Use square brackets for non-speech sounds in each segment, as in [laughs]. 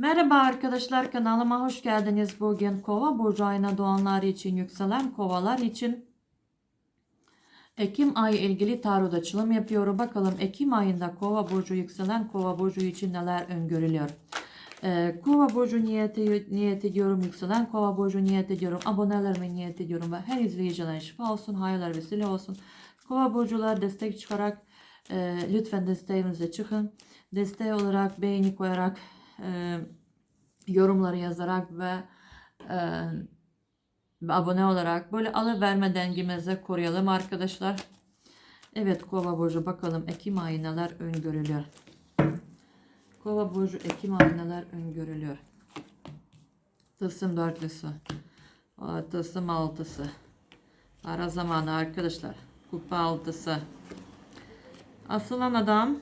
Merhaba arkadaşlar kanalıma hoş geldiniz. Bugün kova burcu ayına doğanlar için yükselen kovalar için Ekim ayı ilgili tarot açılım yapıyorum. Bakalım Ekim ayında kova burcu yükselen kova burcu için neler öngörülüyor. Ee, kova burcu niyet, niyet ediyorum. Yükselen kova burcu niyet ediyorum. Abonelerime niyet ediyorum. Ve her izleyiciler şifa olsun. Hayırlar vesile olsun. Kova burcular destek çıkarak e, lütfen desteğimize çıkın. Desteği olarak beğeni koyarak e, yorumları yazarak ve e, abone olarak böyle alıverme dengemizi koruyalım arkadaşlar. Evet Kova burcu bakalım Ekim ayı neler öngörülüyor. Kova burcu Ekim ayı neler öngörülüyor. Tılsım dörtlüsü. Tılsım altısı. Ara zamanı arkadaşlar. Kupa altısı. Asılan adam.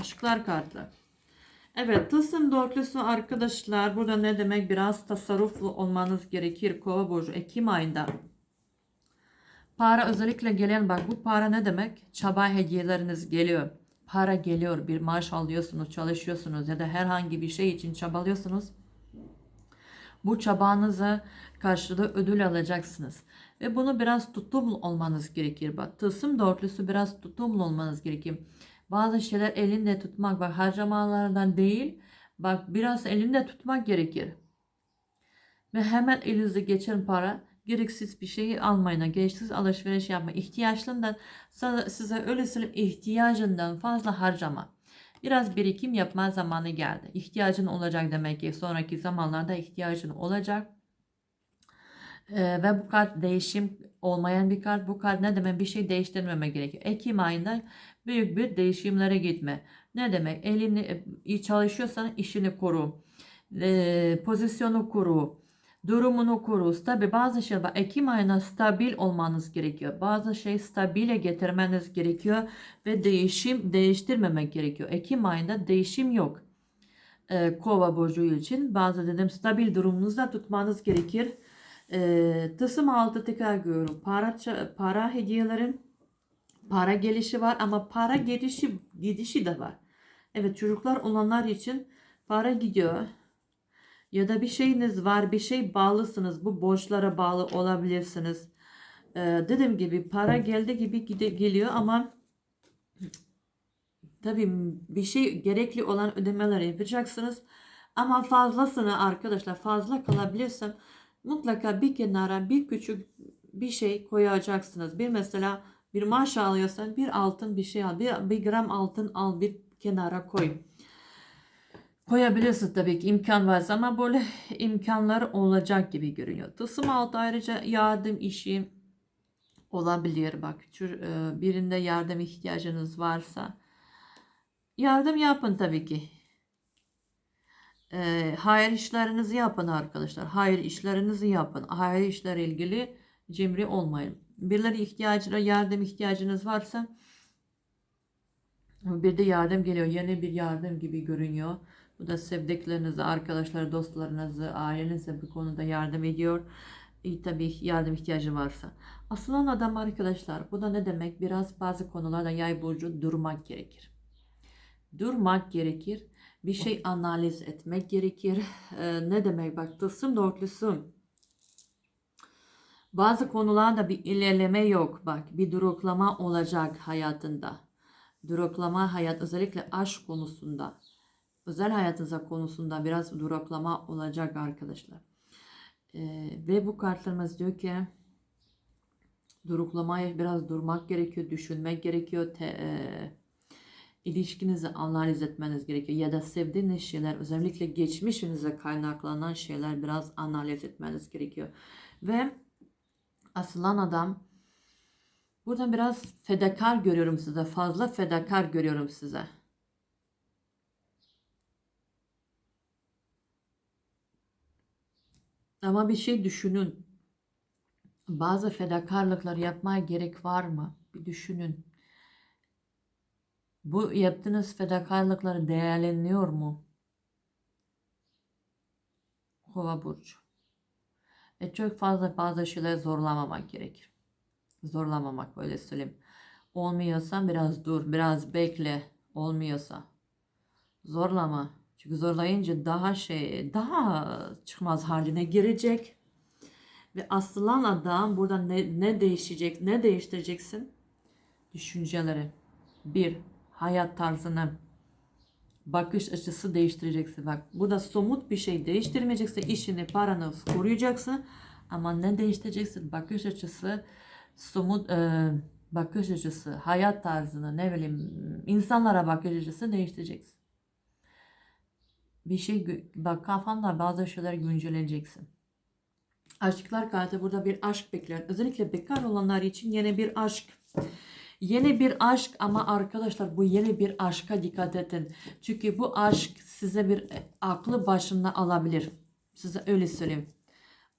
Aşklar kartı. Evet tılsım dörtlüsü arkadaşlar burada ne demek biraz tasarruflu olmanız gerekir kova burcu Ekim ayında. Para özellikle gelen bak bu para ne demek? Çaba hediyeleriniz geliyor. Para geliyor bir maaş alıyorsunuz çalışıyorsunuz ya da herhangi bir şey için çabalıyorsunuz. Bu çabanızı karşılığı ödül alacaksınız. Ve bunu biraz tutumlu olmanız gerekir. Bak tılsım dörtlüsü biraz tutumlu olmanız gerekir. Bazı şeyler elinde tutmak bak harcamalardan değil bak biraz elinde tutmak gerekir. Ve hemen elinize geçen para gereksiz bir şeyi almayına, gereksiz alışveriş yapma, ihtiyaçlarından size, size öyle söyleyeyim ihtiyacından fazla harcama. Biraz birikim yapma zamanı geldi. İhtiyacın olacak demek ki sonraki zamanlarda ihtiyacın olacak. Ee, ve bu kart değişim olmayan bir kart. Bu kart ne demek? Bir şey değiştirmeme gerekiyor. Ekim ayında büyük bir değişimlere gitme. Ne demek? Elini iyi çalışıyorsan işini koru. E, pozisyonu koru. Durumunu koru. Tabi bazı şeyler Ekim ayına stabil olmanız gerekiyor. Bazı şey stabile getirmeniz gerekiyor ve değişim değiştirmemek gerekiyor. Ekim ayında değişim yok. E, Kova burcu için bazı dedim stabil durumunuzda tutmanız gerekir. E, Tısım altı tekrar görüyorum. Para, para hediyelerin para gelişi var ama para gelişi gidişi de var. Evet çocuklar olanlar için para gidiyor. Ya da bir şeyiniz var, bir şey bağlısınız. Bu borçlara bağlı olabilirsiniz. Ee, dediğim gibi para geldi gibi gide, geliyor ama tabii bir şey gerekli olan ödemeleri yapacaksınız. Ama fazlasını arkadaşlar fazla kalabilirsem mutlaka bir kenara bir küçük bir şey koyacaksınız. Bir mesela bir maaş alıyorsan bir altın bir şey al. Bir, bir gram altın al bir kenara koy. Koyabilirsin tabii ki imkan varsa ama böyle imkanlar olacak gibi görünüyor. Tılsım altı ayrıca yardım işi olabilir. Bak e, birinde yardım ihtiyacınız varsa yardım yapın tabii ki. E, hayır işlerinizi yapın arkadaşlar. Hayır işlerinizi yapın. Hayır işlerle ilgili cimri olmayın. Birileri ihtiyacına yardım ihtiyacınız varsa bir de yardım geliyor. Yeni bir yardım gibi görünüyor. Bu da sevdiklerinize, arkadaşlar, dostlarınızı, ailenize bir konuda yardım ediyor. E, tabii yardım ihtiyacı varsa. Asılan adam arkadaşlar bu da ne demek? Biraz bazı konularda yay burcu durmak gerekir. Durmak gerekir. Bir şey analiz etmek gerekir. [laughs] Ee, ne demek? Bak tılsım dörtlüsü bazı konularda bir ilerleme yok. Bak bir duraklama olacak hayatında. Duraklama hayat özellikle aşk konusunda. Özel hayatınıza konusunda biraz duraklama olacak arkadaşlar. Ee, ve bu kartlarımız diyor ki duraklamaya biraz durmak gerekiyor, düşünmek gerekiyor. Te, e, ilişkinizi analiz etmeniz gerekiyor. Ya da sevdiğiniz şeyler özellikle geçmişinize kaynaklanan şeyler biraz analiz etmeniz gerekiyor. Ve asılan adam. Buradan biraz fedakar görüyorum size. Fazla fedakar görüyorum size. Ama bir şey düşünün. Bazı fedakarlıklar yapmaya gerek var mı? Bir düşünün. Bu yaptığınız fedakarlıkları değerleniyor mu? Kova burcu. E çok fazla bazı şeyler zorlamamak gerekir. Zorlamamak böyle söyleyeyim. Olmuyorsa biraz dur, biraz bekle. Olmuyorsa zorlama. Çünkü zorlayınca daha şey, daha çıkmaz haline girecek. Ve asılan adam burada ne, ne değişecek, ne değiştireceksin? Düşünceleri. Bir, hayat tarzını, bakış açısı değiştireceksin. Bak burada somut bir şey değiştirmeyeceksin. işini, paranı koruyacaksın. Ama ne değiştireceksin? Bakış açısı, somut e, bakış açısı, hayat tarzını, ne bileyim insanlara bakış açısı değiştireceksin. Bir şey bak kafanda bazı şeyler güncelleneceksin. Aşklar kartı burada bir aşk bekler. Özellikle bekar olanlar için yeni bir aşk. Yeni bir aşk ama arkadaşlar bu yeni bir aşka dikkat edin. Çünkü bu aşk size bir aklı başında alabilir. Size öyle söyleyeyim.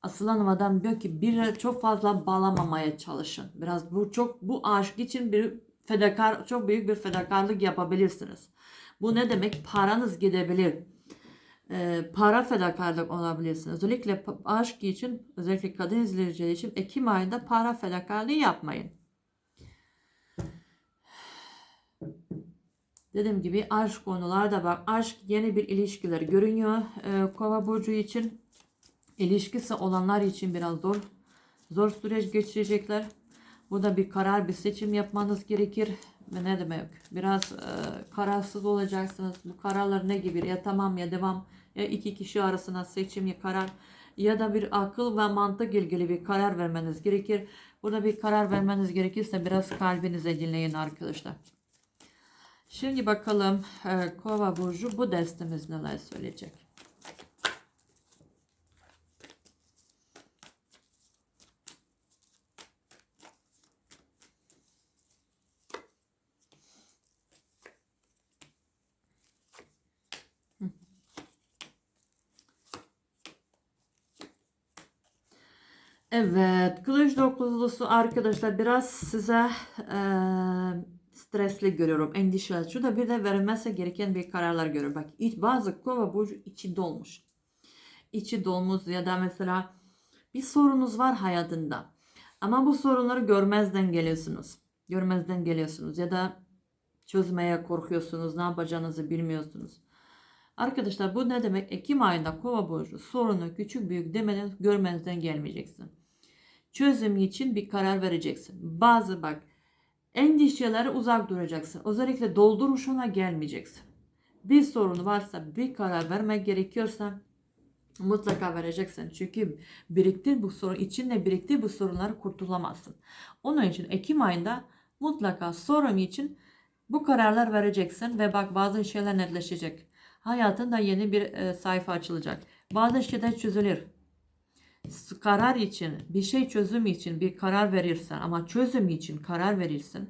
Asılan adam diyor ki bir çok fazla bağlamamaya çalışın. Biraz bu çok bu aşk için bir fedakar çok büyük bir fedakarlık yapabilirsiniz. Bu ne demek? Paranız gidebilir. Ee, para fedakarlık olabilirsiniz. Özellikle aşk için, özellikle kadın izleyicileri için Ekim ayında para fedakarlığı yapmayın. Dediğim gibi aşk konularda bak aşk yeni bir ilişkiler görünüyor. Ee, Kova burcu için ilişkisi olanlar için biraz zor zor süreç geçirecekler. Burada bir karar, bir seçim yapmanız gerekir. Ve ne demek? Biraz e, kararsız olacaksınız. Bu kararlar ne gibi? Ya tamam ya devam. Ya iki kişi arasında seçim ya karar. Ya da bir akıl ve mantık ilgili bir karar vermeniz gerekir. Burada bir karar vermeniz gerekirse biraz kalbinize dinleyin arkadaşlar. Şimdi bakalım e, Kova burcu bu destemiz neler söyleyecek. Evet, kılıç dokuzlusu arkadaşlar biraz size eee, stresli görüyorum, endişeli. Şurada bir de verilmezse gereken bir kararlar görüyorum. Bak bazı kova burcu içi dolmuş. İçi dolmuş ya da mesela bir sorunuz var hayatında. Ama bu sorunları görmezden geliyorsunuz. Görmezden geliyorsunuz ya da çözmeye korkuyorsunuz, ne yapacağınızı bilmiyorsunuz. Arkadaşlar bu ne demek? Ekim ayında kova burcu sorunu küçük büyük demeden görmezden gelmeyeceksin. Çözüm için bir karar vereceksin. Bazı bak endişelere uzak duracaksın. Özellikle dolduruşuna gelmeyeceksin. Bir sorunu varsa bir karar vermek gerekiyorsa mutlaka vereceksin. Çünkü biriktir bu sorun içinde biriktir bu sorunları kurtulamazsın. Onun için Ekim ayında mutlaka sorun için bu kararlar vereceksin ve bak bazı şeyler netleşecek. Hayatında yeni bir e, sayfa açılacak. Bazı şeyler çözülür. Karar için, bir şey çözüm için bir karar verirsen ama çözüm için karar verirsin.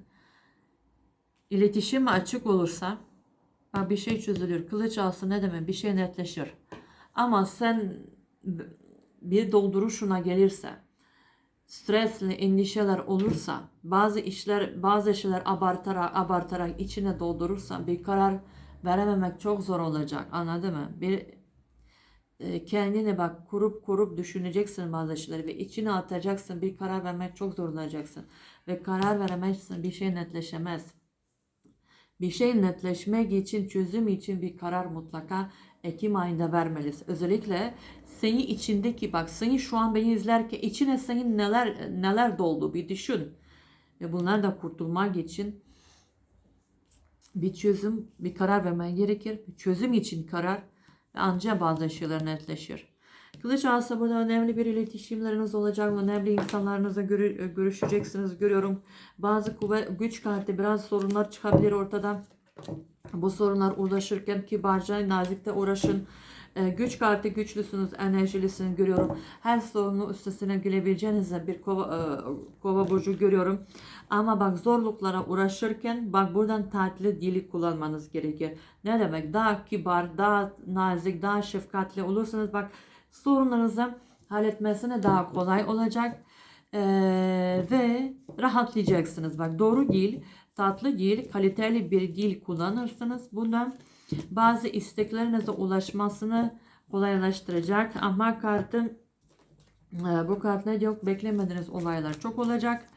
İletişim açık olursa bir şey çözülür. Kılıç alsın ne demek? Bir şey netleşir. Ama sen bir dolduruşuna gelirse, stresli endişeler olursa, bazı işler, bazı şeyler abartarak, abartarak içine doldurursan bir karar verememek çok zor olacak. Anladın mı? Bir kendine bak kurup kurup düşüneceksin bazı şeyleri ve içine atacaksın. Bir karar vermek çok zorlanacaksın. Ve karar veremezsin. Bir şey netleşemez. Bir şey netleşmek için, çözüm için bir karar mutlaka Ekim ayında vermelisin. Özellikle seni içindeki bak seni şu an beni izlerken içine senin neler neler doldu bir düşün. Ve bunlar da kurtulmak için bir çözüm, bir karar vermen gerekir. Bir çözüm için karar ve ancak bazı şeyler netleşir. Kılıç Ağası burada önemli bir iletişimleriniz olacak. Önemli insanlarınızla görü- görüşeceksiniz. Görüyorum bazı kuvvet, güç kartı biraz sorunlar çıkabilir ortadan. Bu sorunlar uğraşırken kibarca, nazikte uğraşın. Ee, güç kartı güçlüsünüz, enerjilisiniz görüyorum. Her sorunu üstesine gülebileceğinize bir kova, e, kova burcu görüyorum. Ama bak zorluklara uğraşırken bak buradan tatlı dili kullanmanız gerekir. Ne demek? Daha kibar, daha nazik, daha şefkatli olursanız bak sorunlarınızı halletmesine daha kolay olacak. Ee, ve rahatlayacaksınız. Bak doğru dil, tatlı dil, kaliteli bir dil kullanırsanız bundan bazı isteklerinize ulaşmasını kolaylaştıracak. Ama kartın e, bu kart ne diyor? Beklemediğiniz olaylar çok olacak.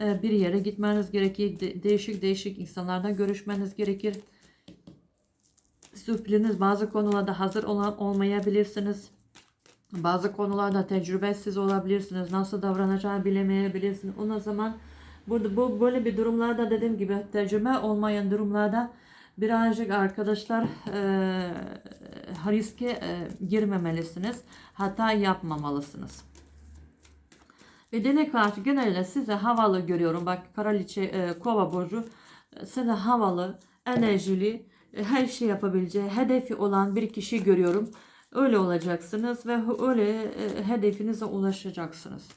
E, Bir yere gitmeniz gerekir. De- Değişik değişik insanlarla görüşmeniz gerekir. sürpriz bazı konularda hazır olan olmayabilirsiniz. Bazı konularda tecrübesiz olabilirsiniz. Nasıl davranacağını bilemeyebilirsiniz. O zaman burada bu böyle bir durumlarda dediğim gibi tecrübe olmayan durumlarda birazcık arkadaşlar e, riske e, girmemelisiniz. Hata yapmamalısınız. Ve denek karşı genelde size havalı görüyorum. Bak kraliçe e, kova burcu e, size havalı, enerjili, e, her şey yapabileceği, hedefi olan bir kişi görüyorum. Öyle olacaksınız ve öyle e, hedefinize ulaşacaksınız.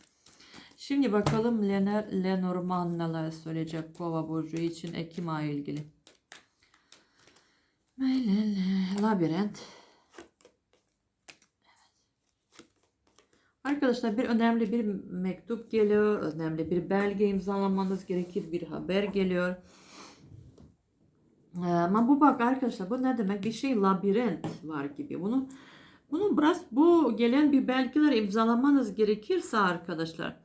Şimdi bakalım Lener, Lenormand neler söyleyecek Kova burcu için Ekim ayı ilgili. Labirent. Arkadaşlar bir önemli bir mektup geliyor. Önemli bir belge imzalamanız gerekir. Bir haber geliyor. Ee, Ama bu bak arkadaşlar bu ne demek? Bir şey labirent var gibi. Bunu bunu biraz bu gelen bir belgeler imzalamanız gerekirse arkadaşlar.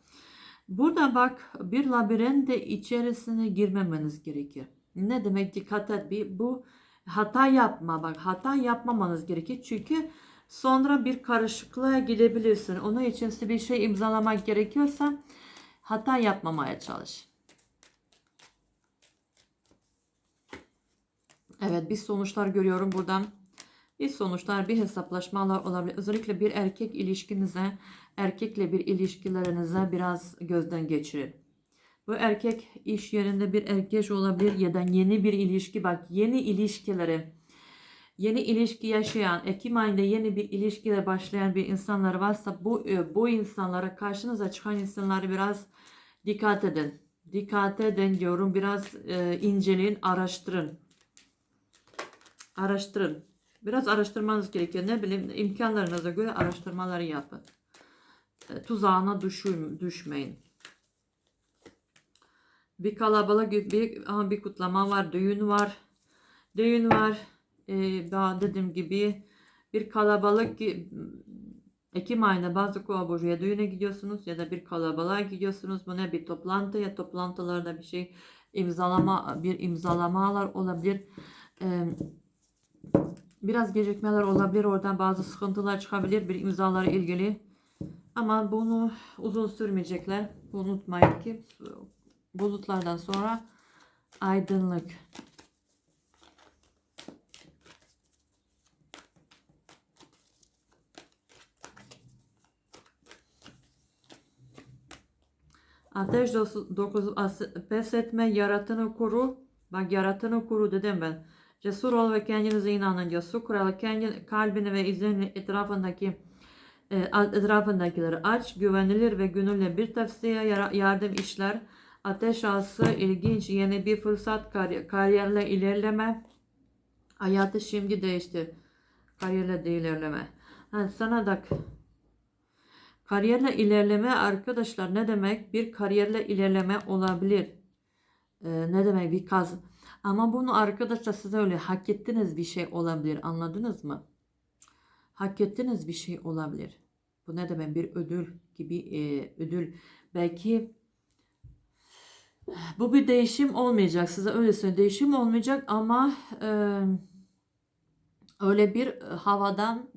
Burada bak bir labirente içerisine girmemeniz gerekir. Ne demek dikkat et bir bu hata yapma bak hata yapmamanız gerekir. Çünkü sonra bir karışıklığa gidebilirsin. Onun için size bir şey imzalamak gerekiyorsa hata yapmamaya çalış. Evet bir sonuçlar görüyorum buradan. Bir sonuçlar, bir hesaplaşmalar olabilir. Özellikle bir erkek ilişkinize, erkekle bir ilişkilerinize biraz gözden geçirin. Bu erkek iş yerinde bir erkek olabilir ya da yeni bir ilişki. Bak yeni ilişkileri, yeni ilişki yaşayan, Ekim ayında yeni bir ilişkiyle başlayan bir insanlar varsa bu bu insanlara karşınıza çıkan insanları biraz dikkat edin. Dikkat edin diyorum. Biraz e, inceleyin, araştırın. Araştırın. Biraz araştırmanız gerekiyor. Ne bileyim imkanlarınıza göre araştırmaları yapın. E, tuzağına düşün, düşmeyin. Bir kalabalık bir, bir kutlama var. Düğün var. Düğün var. Ee, daha dediğim gibi bir kalabalık Ekim ayında bazı kova burcuya düğüne gidiyorsunuz ya da bir kalabalığa gidiyorsunuz. Bu ne bir toplantı ya toplantılarda bir şey imzalama bir imzalamalar olabilir. Ee, biraz gecikmeler olabilir. Oradan bazı sıkıntılar çıkabilir bir imzalara ilgili. Ama bunu uzun sürmeyecekler. Unutmayın ki bulutlardan sonra aydınlık. Ateş dokuzu pes etme, yaratını kuru. Bak yaratını kuru dedim ben. Cesur ol ve kendinize inanın. Cesur kuralı kendi kalbini ve izini etrafındaki e, etrafındakileri aç. Güvenilir ve gönüllü bir tavsiye yardım işler. Ateş ağası ilginç yeni bir fırsat kar kariyerle ilerleme. Hayatı şimdi değişti. Kariyerle de ilerleme. Ha, sana da kariyerle ilerleme arkadaşlar ne demek? Bir kariyerle ilerleme olabilir. Ee, ne demek bir kaz? Ama bunu arkadaşlar size öyle hak ettiniz bir şey olabilir. Anladınız mı? Hak ettiniz bir şey olabilir. Bu ne demek? Bir ödül gibi e, ödül. Belki bu bir değişim olmayacak. Size öyle söyleyeyim. Değişim olmayacak ama e, öyle bir havadan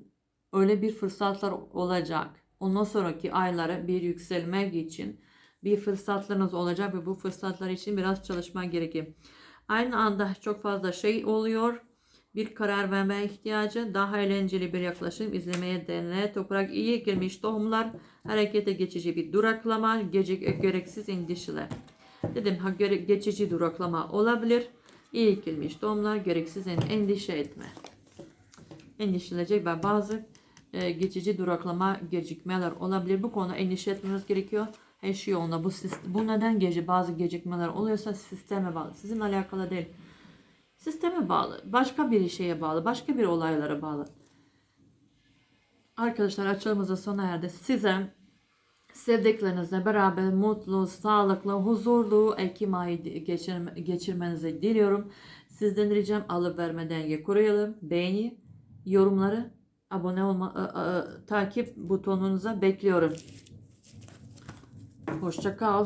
öyle bir fırsatlar olacak. Ondan sonraki aylara bir yükselmek için bir fırsatlarınız olacak ve bu fırsatlar için biraz çalışma gerekir. Aynı anda çok fazla şey oluyor. Bir karar vermeye ihtiyacı, daha eğlenceli bir yaklaşım izlemeye denene, toprak iyi girmiş tohumlar, harekete geçici bir duraklama, gece gereksiz endişeler. Dedim ha geçici duraklama olabilir. İyi ekilmiş tohumlar gereksiz endişe etme. Endişelenecek ve bazı e, geçici duraklama gecikmeler olabilir. Bu konuda endişe etmeniz gerekiyor. Her şey yolunda. Bu, bu neden gece bazı gecikmeler oluyorsa sisteme bağlı. Sizin alakalı değil. Sisteme bağlı. Başka bir şeye bağlı. Başka bir olaylara bağlı. Arkadaşlar açılımızı sona erdi. Size sevdiklerinizle beraber mutlu, sağlıklı, huzurlu Ekim ayı geçirme, geçirmenizi diliyorum. Sizden ricam alıp verme denge koruyalım. Beğeni, yorumları, abone olma, a, a, takip butonunuza bekliyorum. Hoşça kal.